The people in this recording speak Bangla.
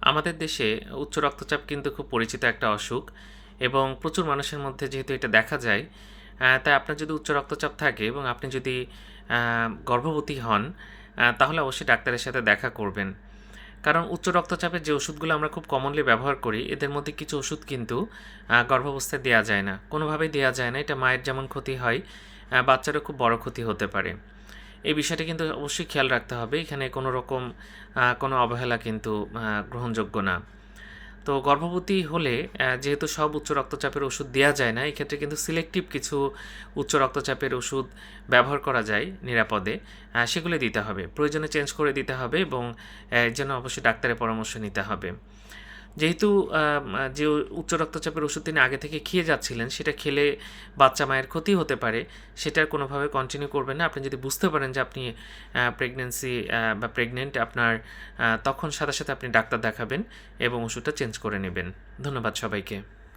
আমাদের দেশে উচ্চ রক্তচাপ কিন্তু খুব পরিচিত একটা অসুখ এবং প্রচুর মানুষের মধ্যে যেহেতু এটা দেখা যায় তাই আপনার যদি উচ্চ রক্তচাপ থাকে এবং আপনি যদি গর্ভবতী হন তাহলে অবশ্যই ডাক্তারের সাথে দেখা করবেন। কারণ উচ্চ রক্তচাপের যে ওষুধগুলো আমরা খুব কমনলি ব্যবহার করি, এদের মধ্যে কিছু ওষুধ কিন্তু গর্ভাবস্থায় দেওয়া যায় না। কোনোভাবেই দেওয়া যায় না। এটা মায়ের যেমন ক্ষতি হয় বাচ্চারও খুব বড় ক্ষতি হতে পারে। এই বিষয়টা কিন্তু অবশ্যই খেয়াল রাখতে হবে। এখানে কোনো রকম কোনো অবহেলা কিন্তু গ্রহণযোগ্য না। তো গর্ভবতী হলে যেহেতু সব উচ্চ রক্তচাপের ওষুধ দেওয়া যায় না, এক্ষেত্রে কিন্তু সিলেক্টিভ কিছু উচ্চ রক্তচাপের ওষুধ ব্যবহার করা যায় নিরাপদে সেগুলো দিতে হবে। প্রয়োজনে চেঞ্জ করে দিতে হবে এবং, এর জন্য অবশ্যই ডাক্তারের পরামর্শ নিতে হবে। যেহেতু যে উচ্চ রক্তচাপের ওষুধ তিনি আগে থেকে খেয়ে যাচ্ছিলেন, সেটা খেলে বাচ্চা মায়ের ক্ষতি হতে পারে, সেটা কোনোভাবে কন্টিনিউ করবেন না। আপনি যদি বুঝতে পারেন যে আপনি প্রেগনেন্সি বা প্রেগনেন্ট আপনার তখন সাথে সাথে আপনি ডাক্তার দেখাবেন এবং ওষুধটা চেঞ্জ করে নেবেন। ধন্যবাদ সবাইকে।